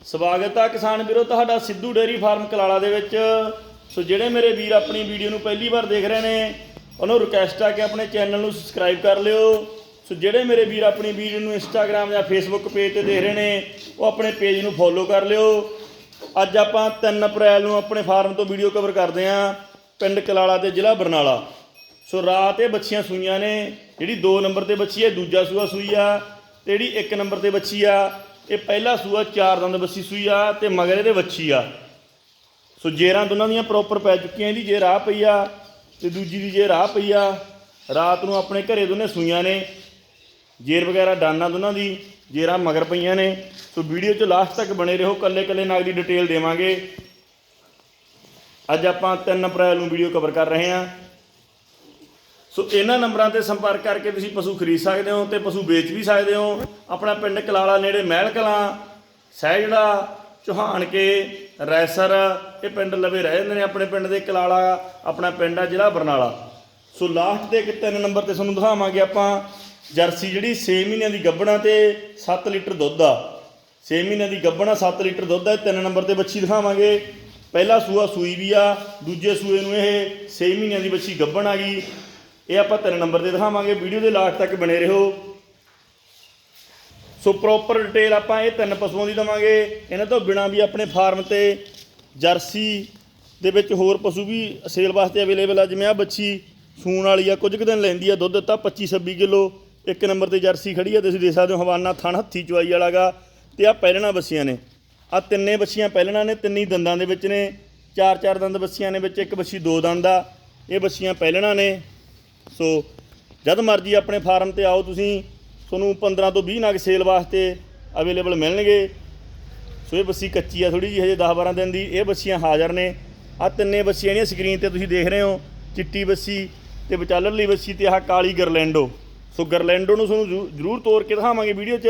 ਸਵਾਗਤ ਆ ਕਿਸਾਨ ਵੀਰੋ, ਤੁਹਾਡਾ ਸਿੱਧੂ ਡੇਅਰੀ ਫਾਰਮ ਕਲਾਲਾ ਦੇ ਵਿੱਚ। ਸੋ ਜਿਹੜੇ ਮੇਰੇ ਵੀਰ ਆਪਣੀ ਵੀਡੀਓ ਨੂੰ ਪਹਿਲੀ ਵਾਰ ਦੇਖ ਰਹੇ ਨੇ, ਉਹਨੂੰ ਰਿਕਵੈਸਟ ਆ ਕਿ ਆਪਣੇ ਚੈਨਲ ਨੂੰ ਸਬਸਕ੍ਰਾਈਬ ਕਰ ਲਿਓ। ਸੋ ਜਿਹੜੇ ਮੇਰੇ ਵੀਰ ਆਪਣੀ ਵੀਡੀਓ ਨੂੰ ਇੰਸਟਾਗ੍ਰam ਜਾਂ ਫੇਸਬੁੱਕ ਪੇਜ ਤੇ ਦੇਖ ਰਹੇ ਨੇ, ਉਹ ਆਪਣੇ ਪੇਜ ਨੂੰ ਫੋਲੋ ਕਰ ਲਿਓ। ਅੱਜ ਆਪਾਂ 3 ਅਪ੍ਰੈਲ ਨੂੰ ਆਪਣੇ ਫਾਰਮ ਤੋਂ ਵੀਡੀਓ ਕਵਰ ਕਰਦੇ ਆਂ ਪਿੰਡ ਕਲਾਲਾ ਤੇ ਜ਼ਿਲ੍ਹਾ ਬਰਨਾਲਾ। ਸੋ ਰਾਤ ਇਹ ਬੱਚੀਆਂ ਸੂਈਆਂ ਨੇ, ਜਿਹੜੀ 2 ਨੰਬਰ ਤੇ ਬੱਚੀ ਹੈ, ਦੂਜਾ ਸੂਆ ਸੂਈ ਆ, ਤੇ ਜਿਹੜੀ 1 ਨੰਬਰ ਤੇ ਬੱਚੀ ਆ ਇਹ ਪਹਿਲਾ ਸੂਆ ਚਾਰ ਦੰਦ ਬੱਸੀ ਸੂਈ ਆ ਤੇ ਮਗਰ ਇਹਦੇ ਵੱਛੀ ਆ। ਸੋ ਜੇਰਾਂ ਦੋਨਾਂ ਦੀਆਂ ਪ੍ਰੋਪਰ ਪੈ ਚੁੱਕੀਆਂ ਇਹਦੀ ਜੇ ਰਾਹ ਪਈ ਆ ਤੇ ਦੂਜੀ ਦੀ ਜੇ ਰਾਹ ਪਈ ਆ, ਰਾਤ ਨੂੰ ਆਪਣੇ ਘਰੇ ਦੋਨੇ ਸੂਈਆਂ ਨੇ, ਜੇਰ ਵਗੈਰਾ ਡਾਨਾ ਦੋਨਾਂ ਦੀ, ਜੇਰਾਂ ਮਗਰ ਪਈਆਂ ਨੇ। ਸੋ ਵੀਡੀਓ 'ਚ ਲਾਸਟ ਤੱਕ ਬਣੇ ਰਹੋ ਕੱਲੇ ਕੱਲੇ ਨਾਗ ਦੀ ਡਿਟੇਲ ਦੇਵਾਂਗੇ। ਅੱਜ ਆਪਾਂ 3 ਅਪ੍ਰੈਲ ਨੂੰ ਵੀਡੀਓ ਕਵਰ ਕਰ ਰਹੇ ਹਾਂ। ਸੋ ਇਹਨਾਂ ਨੰਬਰਾਂ ਤੇ ਸੰਪਰਕ ਕਰਕੇ ਤੁਸੀਂ ਪਸ਼ੂ ਖਰੀਦ ਸਕਦੇ ਹੋ ਤੇ ਪਸ਼ੂ ਵੇਚ ਵੀ ਸਕਦੇ ਹੋ। ਆਪਣਾ ਪਿੰਡ ਕਲਾਲਾ ਨੇੜੇ ਮਹਿਲ ਕਲਾਂ, ਸਹਿਜੜਾ, ਚੌਹਾਨ ਕੇ, ਰੈਸਰ, ਇਹ ਪਿੰਡ ਲਵੇ ਰਹਿ ਜਾਂਦੇ ਨੇ ਆਪਣੇ ਪਿੰਡ ਦੇ ਕਲਾਲਾ, ਆਪਣਾ ਪਿੰਡ ਆ ਜ਼ਿਲ੍ਹਾ ਬਰਨਾਲਾ। ਸੋ ਲਾਸਟ ਤੇ ਇੱਕ ਤਿੰਨ ਨੰਬਰ ਤੇ ਤੁਹਾਨੂੰ ਦਿਖਾਵਾਂਗੇ ਆਪਾਂ ਜਰਸੀ ਜਿਹੜੀ 6 ਮਹੀਨਿਆਂ ਦੀ ਗੱਭਣਾ ਤੇ 7 ਲੀਟਰ ਦੁੱਧ ਆ। 6 ਮਹੀਨਿਆਂ ਦੀ ਗੱਭਣਾ 7 ਲੀਟਰ ਦੁੱਧ ਆ ਤਿੰਨ ਨੰਬਰ ਤੇ ਬੱਚੀ ਦਿਖਾਵਾਂਗੇ। ਪਹਿਲਾ ਸੂਆ ਸੂਈ ਵੀ ਆ, ਦੂਜੇ ਸੂਏ ਨੂੰ ਇਹ 6 ਮਹੀਨਿਆਂ ਦੀ ਬੱਚੀ ਗੱਭਣ ਆ ਗਈ। ਇਹ ਆਪਾਂ ਤਿੰਨ ਨੰਬਰ ਤੇ ਦਿਖਾਵਾਂਗੇ। ਵੀਡੀਓ ਦੇ ਲਾਸਟ ਤੱਕ ਬਣੇ ਰਹੋ। ਸੋ ਪ੍ਰੋਪਰ ਡਿਟੇਲ ਆਪਾਂ ਇਹ ਤਿੰਨ ਪਸ਼ੂਆਂ ਦੀ ਦਵਾਂਗੇ। ਇਹਨਾਂ ਤੋਂ ਬਿਨਾ ਵੀ ਆਪਣੇ ਫਾਰਮ ਤੇ ਜਰਸੀ ਦੇ ਵਿੱਚ ਹੋਰ ਪਸ਼ੂ ਵੀ ਸੇਲ ਵਾਸਤੇ ਅਵੇਲੇਬਲ ਆ, ਜਿਵੇਂ ਆ ਬੱਚੀ ਸੂਣ ਵਾਲੀ ਆ, ਕੁਝ ਕੁ ਦਿਨ ਲੈਂਦੀ ਆ, ਦੁੱਧ ਦਿੱਤਾ 25 26 ਕਿਲੋ। ਇੱਕ ਨੰਬਰ ਤੇ ਜਰਸੀ ਖੜੀ ਆ, ਤੁਸੀਂ ਦੇਖ ਸਕਦੇ ਹੋ ਹਵਾਨਾ ਥਣ, ਹੱਥੀ ਚੁਆਈ ਵਾਲਾਗਾ ਤੇ ਆ ਪਹਿਲਣਾ ਬੱਸੀਆਂ ਨੇ। ਆ ਤਿੰਨੇ ਬੱਸੀਆਂ ਪਹਿਲਣਾ ਨੇ, ਤਿੰਨੀ ਦੰਦਾਂ ਦੇ ਵਿੱਚ ਨੇ। ਚਾਰ ਚਾਰ ਦੰਦ ਬੱਸੀਆਂ ਨੇ ਵਿੱਚ, ਇੱਕ ਬੱਸੀ ਦੋ ਦੰਦ ਆ। ਇਹ ਬੱਸੀਆਂ ਪਹਿਲਣਾ ਨੇ। ਸੋ ਜਦ ਮਰਜ਼ੀ ਆਪਣੇ ਫਾਰਮ ਤੇ ਆਓ, ਤੁਸੀਂ ਤੁਹਾਨੂੰ 15 ਤੋਂ 20 ਨਗ ਸੇਲ ਵਾਸਤੇ ਅਵੇਲੇਬਲ ਮਿਲਣਗੇ। ਸੋ ਇਹ ਬੱਸੀ ਕੱਚੀ ਆ ਥੋੜੀ ਜਿਹੀ, ਹਜੇ 10 12 ਦਿਨ ਦੀ। ਇਹ ਬੱਸੀਆਂ ਹਾਜ਼ਰ ਨੇ। ਆ ਤਿੰਨੇ ਬੱਸੀਆਂ ਜਿਹੜੀਆਂ ਸਕਰੀਨ ਤੇ ਤੁਸੀਂ ਦੇਖ ਰਹੇ ਹੋ, ਚਿੱਟੀ ਬੱਸੀ ਤੇ ਵਿਚਾਲਰਲੀ ਬੱਸੀ ਤੇ ਆਹ ਕਾਲੀ ਗਰਲੈਂਡੋ। ਸੋ ਗਰਲੈਂਡੋ ਨੂੰ ਤੁਹਾਨੂੰ ਜ਼ਰੂ- ਜ਼ਰੂਰ ਤੋਰ ਕੇ ਦਿਖਾਵਾਂਗੇ ਵੀਡੀਓ 'ਚ,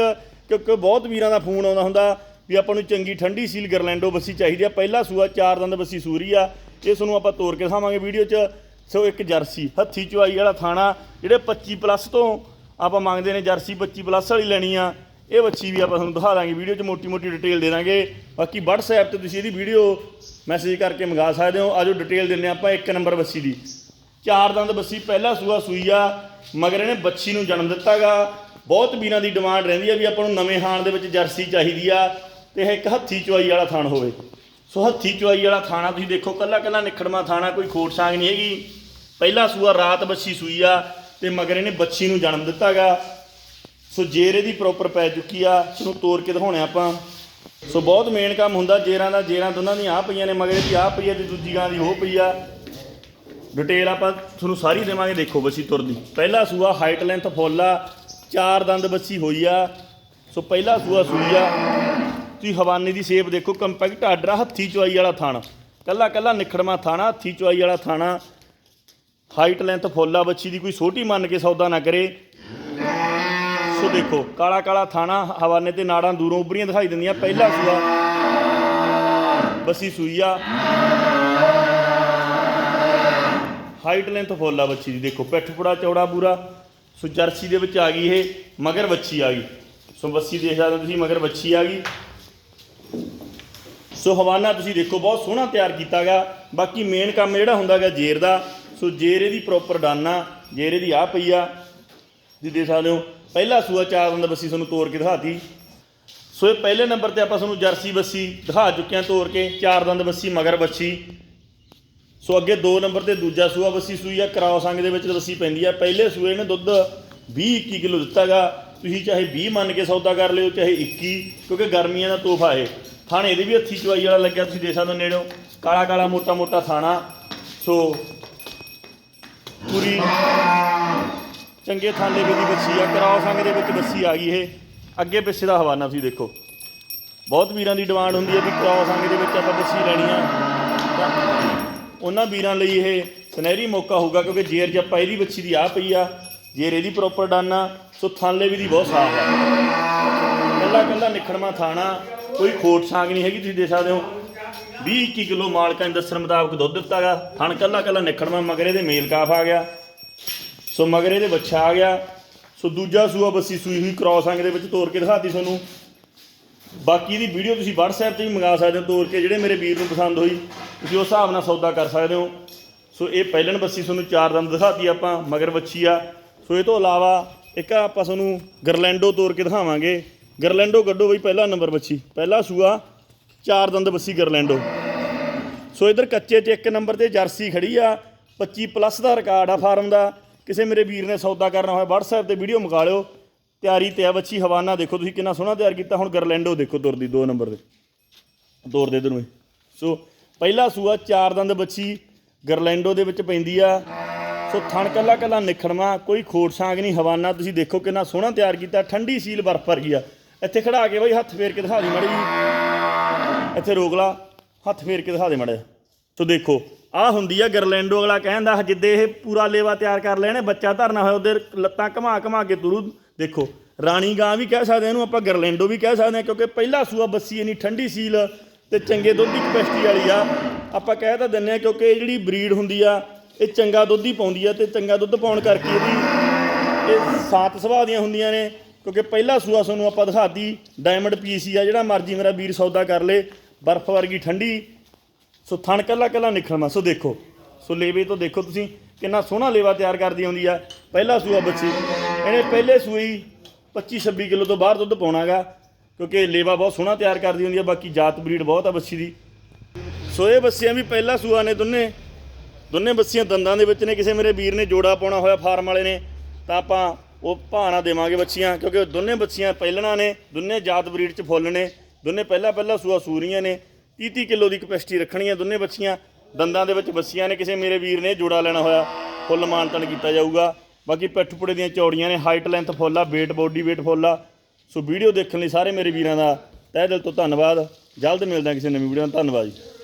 ਕਿਉਂਕਿ ਬਹੁਤ ਵੀਰਾਂ ਦਾ ਫੋਨ ਆਉਂਦਾ ਹੁੰਦਾ ਵੀ ਆਪਾਂ ਨੂੰ ਚੰਗੀ ਠੰਡੀ ਸੀਲ ਗਰਲੈਂਡੋ ਬੱਸੀ ਚਾਹੀਦੀ ਆ। ਪਹਿਲਾ ਸੂਆ, ਚਾਰ ਦੰਦ ਬੱਸੀ ਸੂਰੀ ਆ। ਇਹ ਤੁਹਾਨੂੰ ਆਪਾਂ ਤੋਰ ਕੇ ਦਿਖਾਵਾਂਗੇ ਵੀਡੀਓ 'ਚ। ਸੋ ਇੱਕ ਜਰਸੀ, ਹੱਥੀ ਚੁਆਈ ਵਾਲਾ ਥਾਣਾ, ਜਿਹੜੇ 25 ਪਲੱਸ ਤੋਂ ਆਪਾਂ ਮੰਗਦੇ ਨੇ ਜਰਸੀ 25 ਪਲੱਸ ਵਾਲੀ ਲੈਣੀ ਆ, ਇਹ ਬੱਚੀ ਵੀ ਆਪਾਂ ਤੁਹਾਨੂੰ ਦਿਖਾ ਦਾਂਗੇ, ਵੀਡੀਓ 'ਚ ਮੋਟੀ ਮੋਟੀ ਡਿਟੇਲ ਦੇ ਦਾਂਗੇ। ਬਾਕੀ WhatsApp ਤੇ ਤੁਸੀਂ ਇਹਦੀ ਵੀਡੀਓ ਮੈਸੇਜ ਕਰਕੇ ਮੰਗਾ ਸਕਦੇ ਹੋ। ਆਜੋ ਡਿਟੇਲ ਦਿੰਨੇ ਆਪਾਂ, ਇੱਕ ਨੰਬਰ ਬੱਸੀ ਦੀ। ਚਾਰ ਦੰਦ ਬੱਸੀ ਪਹਿਲਾ ਸੂਆ ਸੂਈ ਆ, ਮਗਰ ਇਹਨੇ ਬੱਚੀ ਨੂੰ ਜਨਮ ਦਿੱਤਾਗਾ। ਬਹੁਤ ਵੀਰਾਂ ਦੀ ਡਿਮਾਂਡ ਰਹਿੰਦੀ ਆ ਵੀ ਆਪਾਂ ਨੂੰ ਨਵੇਂ ਹਾਣ ਦੇ ਵਿੱਚ ਜਰਸੀ ਚਾਹੀਦੀ ਆ ਤੇ ਇਹ ਇੱਕ ਹੱਥੀ ਚੁਆਈ ਵਾਲਾ ਥਾਣ ਹੋਵੇ। ਸੋ ਹੱਥੀ ਚੁਆਈ ਵਾਲਾ ਥਾਣਾ ਤੁਸੀਂ ਦੇਖੋ ਕੱਲਾ ਕੱਲਾ ਨਿਖੜਮਾ ਥਾਣਾ, ਕੋਈ ਖੋਟ ਸਾਂਗ ਨਹੀਂ ਹੈਗੀ। ਪਹਿਲਾ ਸੂਆ ਰਾਤ ਬੱਛੀ ਸੂਈ ਆ ਤੇ ਮਗਰ ਇਹਨੇ ਬੱਛੀ ਨੂੰ ਜਨਮ ਦਿੱਤਾਗਾ। ਸੋ ਜੇਰ ਇਹਦੀ ਪ੍ਰੋਪਰ ਪੈ ਚੁੱਕੀ ਆ ਇਹਨੂੰ ਤੋੜ ਕੇ ਦਿਖਾਉਣੇ ਆਪਾਂ। ਸੋ ਬਹੁਤ ਮੇਨ ਕੰਮ ਹੁੰਦਾ, ਜੇਰਾਂ ਦਾ, ਜੇਰਾਂ ਦੋਨਾਂ ਦੀਆਂ ਆ ਪਈਆਂ ਨੇ, ਮਗਰ ਇਹਦੀ ਆ ਪਈ ਆ ਤੇ ਦੂਜੀ ਗਾਂ ਦੀ ਉਹ ਪਈ ਆ। ਡਿਟੇਲ ਆਪਾਂ ਤੁਹਾਨੂੰ ਸਾਰੀ ਦੇਵਾਂਗੇ, ਦੇਖੋ ਬੱਸੀ ਤੁਰਦੀ। ਪਹਿਲਾ ਸੂਆ ਹਾਈਟ ਲੈਂਥ ਫੁੱਲ ਆ, ਚਾਰ ਦੰਦ ਬੱਸੀ ਹੋਈ ਆ। ਸੋ ਪਹਿਲਾ ਸੂਆ ਸੂਈ ਆ। ਤੁਸੀਂ ਹਵਾਨੇ ਦੀ ਸ਼ੇਪ ਦੇਖੋ ਕੰਪੈਕਟ ਆਡਰਾ ਹੱਥੀ ਚੁਆਈ ਵਾਲਾ ਥਾਣਾ। ਕੱਲਾ ਕੱਲਾ ਨਿਖੜਮਾ ਥਾਣਾ, ਹੱਥੀ ਚੁਆਈ ਵਾਲਾ ਥਾਣਾ। ਹਾਈਟ ਲੈਂਥ ਫੁੱਲ ਆ ਬੱਚੀ ਦੀ ਕੋਈ ਛੋਟੀ ਮੰਨ ਕੇ ਸੌਦਾ ਨਾ ਕਰੇ। ਸੋ ਦੇਖੋ, ਕਾਲਾ ਕਾਲਾ ਥਾਣਾ, ਹਵਾਨੇ ਤੇ ਨਾੜਾਂ ਦੂਰੋਂ ਉੱਭਰੀਆਂ ਦਿਖਾਈ ਦਿੰਦੀਆਂ। ਪਹਿਲਾ ਸੂਆ ਬੱਸੀ ਸੂਈ ਆ। ਹਾਈਟ ਲੈਂਥ ਫੁੱਲ ਆ ਬੱਚੀ ਦੀ ਦੇਖੋ, ਪਿੱਠ ਪੁੜਾ, ਚੌੜਾ ਪੂਰਾ ਸੋ ਜਰਸੀ ਦੇ ਵਿੱਚ ਆ ਗਈ ਇਹ, ਮਗਰ ਬੱਚੀ ਆ ਗਈ। ਸੋ ਬੱਸੀ ਦੇਖ ਸਕਦੇ ਹੋ ਤੁਸੀਂ, ਮਗਰ ਬੱਚੀ ਆ ਗਈ। ਸੋ ਹਵਾਨਾ ਤੁਸੀਂ ਦੇਖੋ, ਬਹੁਤ ਸੋਹਣਾ ਤਿਆਰ ਕੀਤਾ ਕੀਤਾਗਾ ਬਾਕੀ ਮੇਨ ਕੰਮ ਜਿਹੜਾ ਹੁੰਦਾਗਾ ਜੇਰ ਦਾ। ਸੋ ਜੇਰ ਇਹਦੀ ਪ੍ਰੋਪਰ ਡਾਨਾ, ਜੇਰ ਇਹਦੀ ਆ ਪਈ ਆ। ਤੁਸੀਂ ਦੇਖ ਸਕਦੇ ਹੋ, ਪਹਿਲਾ ਸੂਆ ਚਾਰ ਦੰਦ ਬੱਸੀ ਤੁਹਾਨੂੰ ਤੋੜ ਕੇ ਦਿਖਾਤੀ। ਸੋ ਇਹ ਪਹਿਲੇ ਨੰਬਰ ਤੇ ਆਪਾਂ ਤੁਹਾਨੂੰ ਜਰਸੀ ਬੱਸੀ ਦਿਖਾ ਚੁੱਕੇ ਹਾਂ ਤੋੜ ਕੇ, ਚਾਰ ਦੰਦ ਬੱਸੀ, ਮਗਰ ਬੱਸੀ। ਸੋ ਅੱਗੇ 2 ਨੰਬਰ ਤੇ ਦੂਜਾ ਸੂਆ ਬੱਸੀ ਸੂਈ ਆ, ਕਰਾਓ ਸੰਗ ਦੇ ਵਿੱਚ ਬੱਸੀ ਪੈਂਦੀ ਆ। ਪਹਿਲੇ ਸੂਏ ਨੇ ਦੁੱਧ 20 21 ਕਿਲੋ ਦਿੱਤਾਗਾ। ਤੁਸੀਂ ਚਾਹੇ 20 ਮੰਨ ਕੇ ਸੌਦਾ ਕਰ ਲਿਓ, ਚਾਹੇ 21 ਕਿਉਂਕਿ ਗਰਮੀਆਂ ਦਾ ਤੋਹਫਾ ਹੈ ਥਾਣੇ ਇਹਦੇ ਵੀ ਹੱਥੀ ਚਵਾਈ ਵਾਲਾ ਲੱਗਿਆ, ਤੁਸੀਂ ਦੇ ਸਕਦੇ ਹੋ ਨੇੜਿਓਂ। ਕਾਲਾ ਕਾਲਾ ਮੋਟਾ ਮੋਟਾ ਥਾਣਾ। ਸੋ ਪੂਰੀ ਚੰਗੇ ਥਾਲੇ ਦੀ ਬੱਸੀ ਆ, ਕਰਾਓ ਸੰਗ ਦੇ ਵਿੱਚ ਬੱਸੀ ਆ ਗਈ ਇਹ। ਅੱਗੇ ਪਿੱਛੇ ਦਾ ਹਵਾਨਾ ਤੁਸੀਂ ਦੇਖੋ। ਬਹੁਤ ਵੀਰਾਂ ਦੀ ਡਿਮਾਂਡ ਹੁੰਦੀ ਹੈ ਵੀ ਕਰਾਓ ਸੰਗ ਦੇ ਵਿੱਚ ਆਪਾਂ ਬੱਸੀ ਲੈਣੀ ਆ। ਉਹਨਾਂ ਵੀਰਾਂ ਲਈ ਇਹ ਸੁਨਹਿਰੀ ਮੌਕਾ ਹੋਊਗਾ ਕਿਉਂਕਿ ਜੇਰ ਜੱਪਾ ਇਹਦੀ ਬੱਚੀ ਦੀ ਆ ਪਈ ਆ, ਜੇਰ ਇਹਦੀ ਪ੍ਰੋਪਰ ਡਾਨਾ ਸੋ ਥਾਲੇ ਵੀ ਦੀ ਬਹੁਤ ਸਾਫ਼ ਆ। ਕੱਲਾ ਕੱਲਾ ਨਿਖੜਮਾ ਥਾਣਾ, ਕੋਈ ਖੋਟ ਸਾਂਗ ਨਹੀਂ ਹੈਗੀ, ਤੁਸੀਂ ਦੇਖ ਸਕਦੇ ਹੋ। 20 21 ਕਿਲੋ ਮਾਲਕਾਂ ਦੇ ਦੱਸਣ ਮੁਤਾਬਕ ਦੁੱਧ ਦਿੱਤਾ ਦਿੱਤਾਗਾ ਥਣ ਕੱਲਾ ਕੱਲਾ ਨਿਖੜਮਾ ਮਗਰੇ ਦੇ ਮੇਲ ਕਾਫ ਆ ਗਿਆ। ਸੋ ਮਗਰੇ ਦੇ ਬੱਚਾ ਆ ਗਿਆ। ਸੋ ਦੂਜਾ ਸੂਆ ਬੱਸੀ ਸੂਈ ਹੋਈ ਕ੍ਰੋਸ ਅੰਗ ਦੇ ਵਿੱਚ ਤੋੜ ਕੇ ਦਿਖਾਤੀ ਤੁਹਾਨੂੰ। ਬਾਕੀ ਦੀ ਵੀਡੀਓ ਤੁਸੀਂ WhatsApp ਤੇ ਵੀ ਮੰਗਾ ਸਕਦੇ ਹੋ ਤੋਰ ਕੇ, ਜਿਹੜੇ ਮੇਰੇ ਵੀਰ ਨੂੰ ਪਸੰਦ ਹੋਈ, ਤੁਸੀਂ ਉਸ ਹਿਸਾਬ ਨਾਲ ਸੌਦਾ ਕਰ ਸਕਦੇ ਹੋ। ਸੋ ਇਹ ਪਹਿਲਣ ਬੱਸੀ ਤੁਹਾਨੂੰ ਚਾਰ ਦੰਦ ਦਿਖਾਤੀ ਆਪਾਂ, ਮਗਰ ਬੱਚੀ ਆ। ਸੋ ਇਹ ਤੋਂ ਇਲਾਵਾ ਇੱਕ ਆਪਾਂ ਤੁਹਾਨੂੰ ਗਰਲੈਂਡੋ ਤੋਰ ਕੇ ਦਿਖਾਵਾਂਗੇ। ਗਰਲੈਂਡੋ ਕੱਢੋ ਬਈ ਪਹਿਲਾ ਨੰਬਰ ਬੱਚੀ, ਪਹਿਲਾ ਸੂਆ ਚਾਰ ਦੰਦ ਬੱਸੀ ਗਰਲੈਂਡੋ ਸੋ ਇਧਰ ਕੱਚੇ 'ਚ ਇੱਕ ਨੰਬਰ ਤੇ ਜਰਸੀ ਖੜੀ ਆ। 25 ਪਲੱਸ ਦਾ ਰਿਕਾਰਡ ਆ ਫਾਰਮ ਦਾ। ਕਿਸੇ ਮੇਰੇ ਵੀਰ ਨੇ ਸੌਦਾ ਕਰਨਾ ਹੋਇਆ, WhatsApp ਤੇ ਵੀਡੀਓ ਮੰਗਾ ਲਿਓ। ਤਿਆਰੀ ਤੇ ਆ ਬੱਚੀ, ਹਵਾਨਾ ਦੇਖੋ ਤੁਸੀਂ ਕਿੰਨਾ ਸੋਹਣਾ ਤਿਆਰ ਕੀਤਾ। ਹੁਣ ਗਰਲੈਂਡੋ ਦੇਖੋ ਤੁਰਦੀ ਦੋ ਨੰਬਰ ਦੇ ਤੋਰ ਦੇ ਇਧਰ ਇਹ। ਸੋ ਪਹਿਲਾ ਸੂਆ, ਚਾਰ ਦੰਦ ਬੱਚੀ ਗਰਲੈਂਡੋ ਦੇ ਵਿੱਚ ਪੈਂਦੀ ਆ। ਸੋ ਥਣ ਕੱਲਾ ਕੱਲਾ ਨਿਖੜਵਾ ਕੋਈ ਖੋਟ ਸਾਂਗ ਨਹੀਂ। ਹਵਾਨਾ ਤੁਸੀਂ ਦੇਖੋ ਕਿੰਨਾ ਸੋਹਣਾ ਤਿਆਰ ਕੀਤਾ। ਠੰਡੀ ਸੀਲ ਬਰਫ ਵਰਗੀ ਆ। ਇੱਥੇ ਖੜਾ ਕੇ ਬਈ ਹੱਥ ਫੇਰ ਕੇ ਦਿਖਾ ਦੀ ਮਾੜੀ ਇੱਥੇ ਰੋਕ ਲਾ, ਹੱਥ ਫੇਰ ਕੇ ਦਿਖਾ ਦੇ ਮੜਿਆ ਤੋ ਦੇਖੋ, ਆਹ ਹੁੰਦੀ ਆ ਗਰਲੈਂਡੋ ਅਗਲਾ ਕਹਿੰਦਾ ਜਿੱਦੇ ਇਹ ਪੂਰਾ ਲੇਵਾ ਤਿਆਰ ਕਰ ਲੈਣੇ, ਬੱਚਾ ਧਰਨਾ ਹੋਇਆ, ਉਹਦੇ ਲੱਤਾਂ ਘਮਾ ਘਮਾ ਕੇ ਤੁਰੂ। ਦੇਖੋ, ਰਾਣੀ ਗਾਂ ਵੀ ਕਹਿ ਸਕਦੇ ਹਾਂ ਇਹਨੂੰ ਆਪਾਂ ਗਰਲੈਂਡੋ ਵੀ ਕਹਿ ਸਕਦੇ ਹਾਂ ਕਿਉਂਕਿ ਪਹਿਲਾ ਸੂਆ ਬੱਸੀ ਇਨੀ ਠੰਡੀ ਸੀਲ ਤੇ ਚੰਗੇ ਦੁੱਧ ਦੀ ਕਪੈਸਿਟੀ ਵਾਲੀ ਆ। ਆਪਾਂ ਕਹਿ ਤਾਂ ਦਿੰਨੇ ਆ, ਕਿਉਂਕਿ ਇਹ ਜਿਹੜੀ ਬਰੀਡ ਹੁੰਦੀ ਆ, ਇਹ ਚੰਗਾ ਦੁੱਧ ਹੀ ਪਾਉਂਦੀ ਆ, ਤੇ ਚੰਗਾ ਦੁੱਧ ਪਾਉਣ ਕਰਕੇ ਇਹਦੀ ਇਹ ਸਾਤ ਸੁਭਾਅ ਦੀਆਂ ਹੁੰਦੀਆਂ ਨੇ, ਕਿਉਂਕਿ ਪਹਿਲਾ ਸੂਆ ਤੁਹਾਨੂੰ ਆਪਾਂ ਦਿਖਾਤੀ ਡਾਇਮੰਡ ਪੀਸੀ ਆ, ਜਿਹੜਾ ਮਰਜ਼ੀ ਮੇਰਾ ਵੀਰ ਸੌਦਾ ਕਰ ਲੇ। ਬਰਫ਼ ਵਰਗੀ ਠੰਡੀ, ਸੋ ਥਣ ਕੱਲਾ ਕੱਲਾ ਨਿਖੜਵਾ ਸੋ ਦੇਖੋ, ਸੋ ਲੇਵੇ ਤੋਂ ਦੇਖੋ ਤੁਸੀਂ, ਕਿੰਨਾ ਸੋਹਣਾ ਲੇਵਾ ਤਿਆਰ ਕਰਦੀ ਆਉਂਦੀ ਆ। ਪਹਿਲਾ ਸੂਆ ਬੱਚੀ, ਇਹਨੇ ਪਹਿਲੇ ਸੂਈ 25 26 ਕਿਲੋ ਤੋਂ ਬਾਹਰ ਦੁੱਧ ਪਾਉਣਾਗਾ, ਕਿਉਂਕਿ ਲੇਵਾ ਬਹੁਤ ਸੋਹਣਾ ਤਿਆਰ ਕਰਦੀ ਹੁੰਦੀ ਆ, ਬਾਕੀ ਜਾਤ ਬਰੀਡ ਬਹੁਤ ਆ ਬੱਚੀ ਦੀ। ਸੋ ਇਹ ਬੱਸੀਆਂ ਵੀ ਪਹਿਲਾ ਸੂਆ ਨੇ ਦੋਨੇ ਦੋਨੇ ਬੱਸੀਆਂ ਦੰਦਾਂ ਦੇ ਵਿੱਚ ਨੇ, ਕਿਸੇ ਮੇਰੇ ਵੀਰ ਨੇ ਜੋੜਾ ਪਾਉਣਾ ਹੋਇਆ ਫਾਰਮ ਵਾਲੇ ਨੇ, ਤਾਂ ਆਪਾਂ ਉਹ ਭਾਣਾ ਦੇਵਾਂਗੇ ਬੱਚੀਆਂ, ਕਿਉਂਕਿ ਦੋਨੇ ਬੱਚੀਆਂ ਪਹਿਲਣਾ ਨੇ, ਦੋਨੇ ਜਾਤ ਬਰੀਡ ਚ ਫੁੱਲ ਨੇ। ਦੋਨੇ ਪਹਿਲਾ ਪਹਿਲਾ ਸੂਆ ਸੂਰੀਆਂ ਨੇ 30 30 ਕਿਲੋ ਦੀ ਕਪੈਸਿਟੀ ਰੱਖਣੀਆਂ ਦੋਨੇ ਬੱਚੀਆਂ, ਦੰਦਾਂ ਦੇ ਵਿੱਚ ਬੱਸੀਆਂ ਨੇ, ਕਿਸੇ ਮੇਰੇ ਵੀਰ ਨੇ ਜੋੜਾ ਲੈਣਾ ਹੋਇਆ, ਫੁੱਲ ਮਾਨਤਨ ਕੀਤਾ ਜਾਊਗਾ। ਬਾਕੀ ਪਿੱਠ ਪੁੜੇ ਦੀਆਂ ਚੌੜੀਆਂ ਨੇ ਹਾਈਟ ਲੈਂਥ ਫੁੱਲ ਆ, weight ਬੋਡੀ weight ਫੁੱਲ ਆ। ਸੋ ਵੀਡੀਓ ਦੇਖਣ ਲਈ ਸਾਰੇ ਮੇਰੇ ਵੀਰਾਂ ਦਾ ਤਹਿ ਦਿਲ ਤੋਂ ਧੰਨਵਾਦ। ਜਲਦ ਮਿਲਦਾ ਕਿਸੇ ਨਵੀਂ ਵੀਡੀਓ ਨਾਲ। ਧੰਨਵਾਦ ਜੀ।